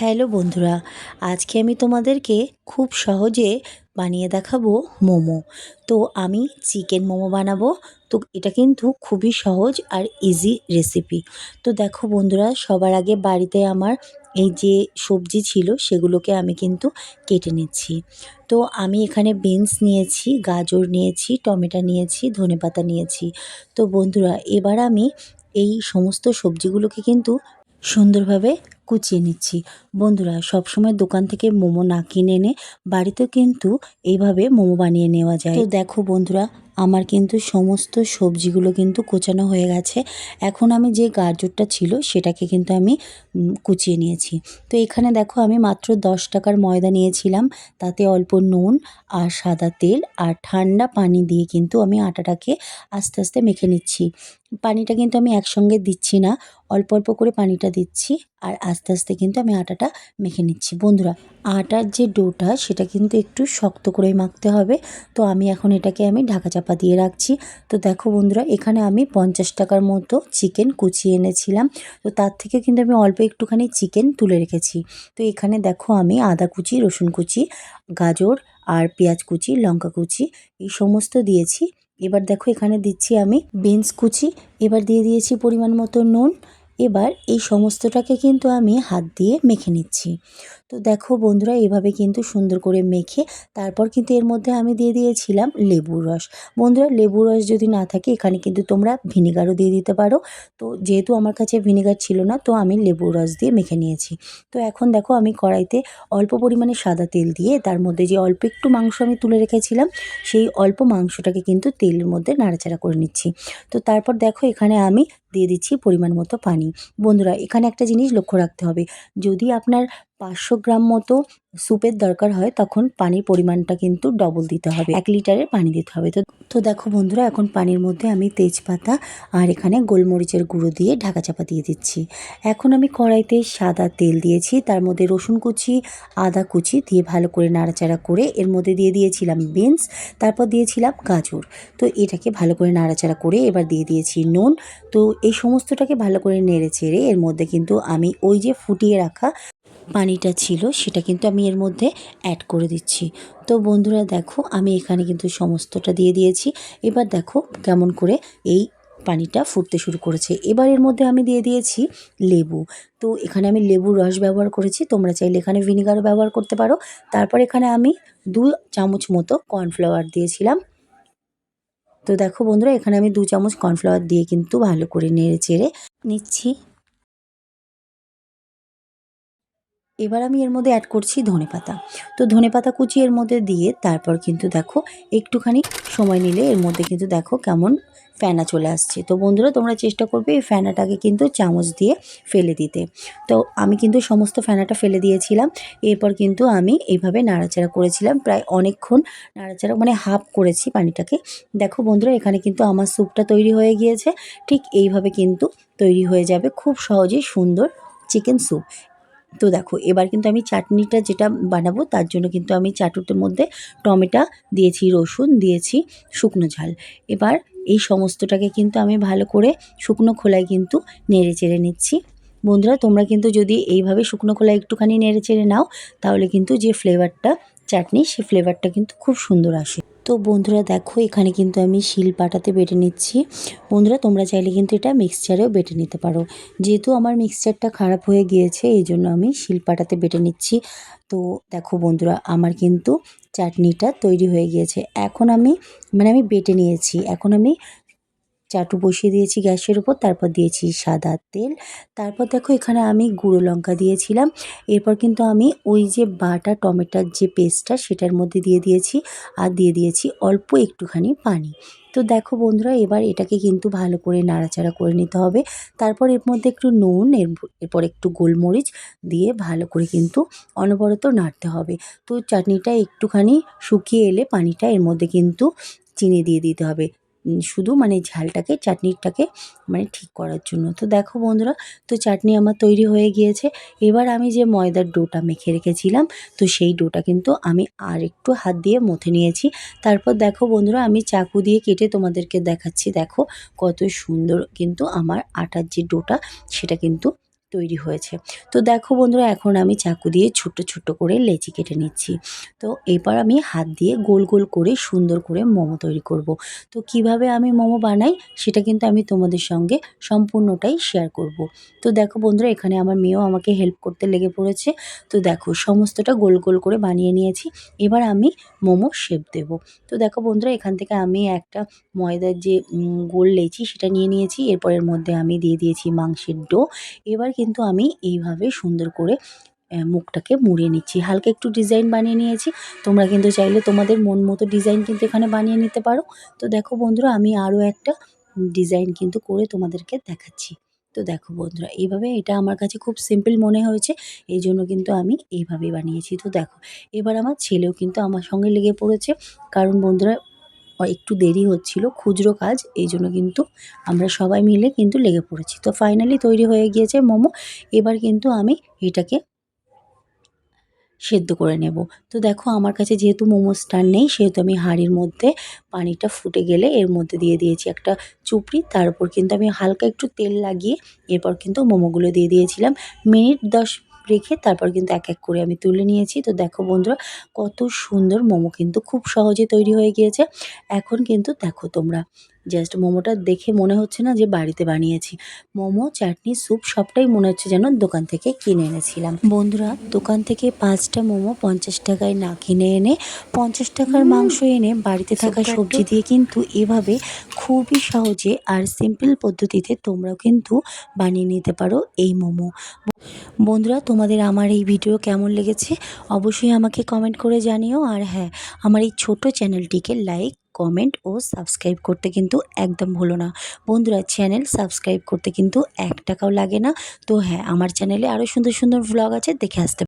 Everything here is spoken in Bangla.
হ্যালো বন্ধুরা, আজকে আমি তোমাদেরকে খুব সহজে বানিয়ে দেখাবো মোমো। তো আমি চিকেন মোমো বানাবো। তো এটা কিন্তু খুবই সহজ আর ইজি রেসিপি তো দেখো বন্ধুরা, সবার আগে বাড়িতে আমার এই যে সবজি ছিল, সেগুলোকে আমি কিন্তু কেটে নিচ্ছি। তো আমি এখানে বিনস নিয়েছি, গাজর নিয়েছি, টমেটো নিয়েছি, ধনেপাতা নিয়েছি। তো বন্ধুরা, এবার আমি এই সমস্ত সবজিগুলোকে কিন্তু সুন্দরভাবে কুচিয়ে নিচ্ছি। বন্ধুরা, সবসময় দোকান থেকে মোমো না কিনে এনে বাড়িতে কিন্তু এইভাবে মোমো বানিয়ে নেওয়া যায়। তো দেখো বন্ধুরা আমার কিন্তু সমস্ত সবজিগুলো কিন্তু কোচানো হয়ে গেছে। এখন আমি যে গাজরটা ছিল সেটাকে কিন্তু আমি কুচিয়ে নিয়েছি। তো এখানে দেখো আমি মাত্র দশ টাকার ময়দা নিয়েছিলাম। তাতে অল্প নুন আর সাদা তেল আর ঠান্ডা পানি দিয়ে কিন্তু আমি আটাটাকে আস্তে আস্তে মেখে নিচ্ছি। পানিটা কিন্তু আমি একসঙ্গে দিচ্ছি না, অল্প অল্প করে পানিটা দিচ্ছি। আর আস্তে আস্তে কিন্তু আমি আটাটা মেখে নিচ্ছি। বন্ধুরা, আটার যে ডোটা, সেটা কিন্তু একটু শক্ত করেই মাখতে হবে। তো আমি এখন এটাকে আমি ঢাকা চাপা দিয়ে রাখছি। তো দেখো বন্ধুরা, এখানে আমি পঞ্চাশ টাকার মতো চিকেন কুচিয়ে এনেছিলাম। তো তার থেকে কিন্তু আমি অল্প একটুখানি চিকেন তুলে রেখেছি। তো এখানে দেখো আমি আদা কুচি, রসুন কুচি, গাজর আর পেঁয়াজ কুচি, লঙ্কা কুচি, এই সমস্ত দিয়েছি। এবার দেখো এখানে দিচ্ছি আমি বিনস কুচি। এবার দিয়ে দিয়েছি পরিমাণ মতো নুন এবার এই সমস্তটাকে কিন্তু আমি হাত দিয়ে মেখে নিচ্ছি। তো দেখো বন্ধুরা, এভাবে কিন্তু সুন্দর করে মেখে তারপর কিন্তু এর মধ্যে আমি দিয়ে দিয়েছিলাম লেবুর রস। বন্ধুরা, লেবুর রস যদি না থাকে, এখানে কিন্তু তোমরা ভিনিগারও দিয়ে দিতে পারো। তো যেহেতু আমার কাছে ভিনিগার ছিল না, তো আমি লেবুর রস দিয়ে মেখে নিয়েছি। তো এখন দেখো আমি কড়াইতে অল্প পরিমাণে সাদা তেল দিয়ে, তার মধ্যে যে অল্প একটু মাংস আমি তুলে রেখেছিলাম, সেই অল্প মাংসটাকে কিন্তু তেলের মধ্যে নাড়াচাড়া করে নিচ্ছি। তো তারপর দেখো এখানে আমি দিয়ে দিচ্ছি পরিমাণ মতো পানি। বন্ধুরা, এখানে একটা জিনিস লক্ষ্য রাখতে হবে। যদি আপনার পাঁচশো গ্রাম মতো স্যুপের দরকার হয়, তখন পানির পরিমাণটা কিন্তু ডবল দিতে হবে। এক লিটারের পানি দিতে হবে। তো তো দেখো বন্ধুরা, এখন পানির মধ্যে আমি তেজপাতা আর এখানে গোলমরিচের গুঁড়ো দিয়ে ঢাকা চাপা দিয়ে দিচ্ছি। এখন আমি কড়াইতে সাদা তেল দিয়েছি, তার মধ্যে রসুন কুচি, আদা কুচি দিয়ে ভালো করে নাড়াচাড়া করে এর মধ্যে দিয়ে দিয়েছিলাম বিনস, তারপর দিয়েছিলাম গাজর। তো এটাকে ভালো করে নাড়াচাড়া করে এবার দিয়ে দিয়েছি নুন। তো এই সমস্তটাকে ভালো করে নেড়ে চেড়ে এর মধ্যে কিন্তু আমি ওই যে ফুটিয়ে রাখা পানিটা ছিল, সেটা কিন্তু আমি এর মধ্যে অ্যাড করে দিচ্ছি। তো বন্ধুরা দেখো, আমি এখানে কিন্তু সমস্তটা দিয়ে দিয়েছি। এবার দেখো কেমন করে এই পানিটা ফুটতে শুরু করেছে। এবার এর মধ্যে আমি দিয়ে দিয়েছি লেবু। তো এখানে আমি লেবুর রস ব্যবহার করেছি, তোমরা চাইলে এখানে ভিনিগারও ব্যবহার করতে পারো। তারপর এখানে আমি দু চামচ মতো কর্নফ্লাওয়ার দিয়েছিলাম। তো দেখো বন্ধুরা, এখানে আমি দু চামচ কর্নফ্লাওয়ার দিয়ে কিন্তু ভালো করে নেড়ে চেড়ে নিচ্ছি। এবার আমি এর মধ্যে অ্যাড করছি ধনেপাতা তো ধনেপাতা কুচি এর মধ্যে দিয়ে তারপর কিন্তু দেখো একটুখানি সময় নিলে এর মধ্যে কিন্তু দেখো কেমন ফেনা চলে আসছে। তো বন্ধুরা, তোমরা চেষ্টা করবে এই ফেনাটাকে কিন্তু চামচ দিয়ে ফেলে দিতে। তো আমি কিন্তু সমস্ত ফেনাটা ফেলে দিয়েছিলাম। এরপর কিন্তু আমি এইভাবে নাড়াচাড়া করেছিলাম। প্রায় অনেকক্ষণ নাড়াচাড়া মানে হাফ করেছি পানিটাকে। দেখো বন্ধুরা, এখানে কিন্তু আমার স্যুপটা তৈরি হয়ে গিয়েছে। ঠিক এইভাবে কিন্তু তৈরি হয়ে যাবে। খুব সহজেই সুন্দর চিকেন স্যুপ তো দেখো, এবার কিন্তু আমি চাটনিটা যেটা বানাবো তার জন্য কিন্তু আমি চাটুটের মধ্যে টমেটো দিয়েছি, রসুন দিয়েছি, শুকনো ঝাল। এবার এই সমস্তটাকে কিন্তু আমি ভালো করে শুকনো খোলায় কিন্তু নেড়ে চেড়ে নিচ্ছি। বন্ধুরা, তোমরা কিন্তু যদি এইভাবে শুকনো খোলায় একটুখানি নেড়ে চেড়ে নাও, তাহলে কিন্তু যে ফ্লেভারটা চাটনি সেই ফ্লেভারটা কিন্তু খুব সুন্দর আসে। তো বন্ধুরা দেখো, এখানে কিন্তু আমি শিল পাটাতে বেটে নিচ্ছি। বন্ধুরা, তোমরা চাইলে কিন্তু এটা মিক্সচারেও বেটে নিতে পারো। যেহেতু আমার মিক্সচারটা খারাপ হয়ে গিয়েছে, এই জন্য আমি শিল পাটাতে বেটে নিচ্ছি। তো দেখো বন্ধুরা, আমার কিন্তু চাটনিটা তৈরি হয়ে গিয়েছে। এখন আমি মানে আমি বেটে নিয়েছি। এখন আমি চাটু বসিয়ে দিয়েছি গ্যাসের উপর, তারপর দিয়েছি সাদা তেল। তারপর দেখো এখানে আমি গুঁড়ো লঙ্কা দিয়েছিলাম। এরপর কিন্তু আমি ওই যে বাটা টমেটোর যে পেস্টটা সেটার মধ্যে দিয়ে দিয়েছি আর দিয়ে দিয়েছি অল্প একটুখানি পানি। তো দেখো বন্ধুরা, এবার এটাকে কিন্তু ভালো করে নাড়াচাড়া করে নিতে হবে। তারপর এর মধ্যে একটু নুন, এর এরপর একটু গোলমরিচ দিয়ে ভালো করে কিন্তু অনবরত নাড়তে হবে। তো চাটনিটা একটুখানি শুকিয়ে এলে পানিটা এর মধ্যে কিন্তু চিনি দিয়ে দিতে হবে। শুধু মানে ঝালটাকে, চাটনিটাকে মানে ঠিক করার জন্য। তো দেখো বন্ধুরা, তো চাটনি আমার তৈরি হয়ে গিয়েছে। এবার আমি যে ময়দার ডোটা মেখে রেখেছিলাম, তো সেই ডোটা কিন্তু আমি আর একটু হাত দিয়ে মথে নিয়েছি। তারপর দেখো বন্ধুরা, আমি চাকু দিয়ে কেটে তোমাদেরকে দেখাচ্ছি। দেখো কত সুন্দর কিন্তু আমার আটার যে ডোটা, সেটা কিন্তু তৈরি হয়েছে। তো দেখো বন্ধুরা, এখন আমি চাকু দিয়ে ছোট্ট ছোট্ট করে লেচি কেটে নিচ্ছি। তো এবার আমি হাত দিয়ে গোল গোল করে সুন্দর করে মোমো তৈরি করব। তো কীভাবে আমি মোমো বানাই, সেটা কিন্তু আমি তোমাদের সঙ্গে সম্পূর্ণটাই শেয়ার করব। তো দেখো বন্ধুরা, এখানে আমার মেয়েও আমাকে হেল্প করতে লেগে পড়েছে। তো দেখো, সমস্তটা গোল গোল করে বানিয়ে নিয়েছি। এবার আমি মোমো শেপ দেব। তো দেখো বন্ধুরা, এখান থেকে আমি একটা ময়দার যে গোল লেচি সেটা নিয়ে নিয়েছি। এরপরের মধ্যে আমি দিয়ে দিয়েছি মাংসের ডো এবার কিন্তু আমি এইভাবে সুন্দর করে মুখটাকে মুড়িয়ে নিচ্ছি। হালকা একটু ডিজাইন বানিয়ে নিয়েছি। তোমরা কিন্তু চাইলে তোমাদের মন মতো ডিজাইন কিন্তু এখানে বানিয়ে নিতে পারো। তো দেখো বন্ধুরা, আমি আরও একটা ডিজাইন কিন্তু করে তোমাদেরকে দেখাচ্ছি। তো দেখো বন্ধুরা, এইভাবে এটা আমার কাছে খুব সিম্পল মনে হয়েছে। এই জন্য কিন্তু আমি এইভাবেই বানিয়েছি। তো দেখো, এবার আমার ছেলেও কিন্তু আমার সঙ্গে লেগে পড়েছে। কারণ বন্ধুরা একটু দেরি হচ্ছিল খুচরো কাজ, এই জন্য কিন্তু আমরা সবাই মিলে কিন্তু লেগে পড়েছি। তো ফাইনালি তৈরি হয়ে গিয়েছে মোমো, এবার কিন্তু আমি এটাকে সেদ্ধ করে নেব। তো দেখো আমার কাছে যেহেতু মোমো স্টার নেই, সেহেতু আমি হাঁড়ির মধ্যে পানিটা ফুটে গেলে এর মধ্যে দিয়ে দিয়েছি একটা চুপড়ি, তার উপর কিন্তু আমি হালকা একটু তেল লাগিয়ে এরপর কিন্তু মোমোগুলো দিয়ে দিয়েছিলাম। মিনিট দশ রেখে তারপর কিন্তু এক এক করে আমি তুলে নিয়েছি। তো দেখো বন্ধুরা কত সুন্দর মোমো কিন্তু খুব সহজে তৈরি হয়ে গিয়েছে। এখন কিন্তু দেখো তোমরা জাস্ট মোমোটা দেখে মনে হচ্ছে না যে বাড়িতে বানিয়েছি। মোমো চাটনি স্যুপ সবটাই মনে হচ্ছে যেন দোকান থেকে কিনে এনেছিলাম। বন্ধুরা দোকান থেকে পাঁচটা মোমো পঞ্চাশ টাকায় না কিনে এনে পঞ্চাশ টাকার মাংস এনে বাড়িতে থাকা সবজি দিয়ে কিন্তু এভাবে খুবই সহজে আর সিম্পল পদ্ধতিতে তোমরাও কিন্তু বানিয়ে নিতে পারো এই মোমো। বন্ধুরা তোমাদের আমার এই ভিডিও কেমন লেগেছে অবশ্যই আমাকে কমেন্ট করে জানিও। আর হ্যাঁ আমার এই ছোট চ্যানেলটিকে লাইক কমেন্ট ও সাবস্ক্রাইব করতে কিন্তু একদম ভুলো না। বন্ধুরা চ্যানেল সাবস্ক্রাইব করতে কিন্তু এক টাকাও লাগে না। তো হ্যাঁ আমার চ্যানেলে আরও সুন্দর সুন্দর ব্লগ আছে, দেখে আসতে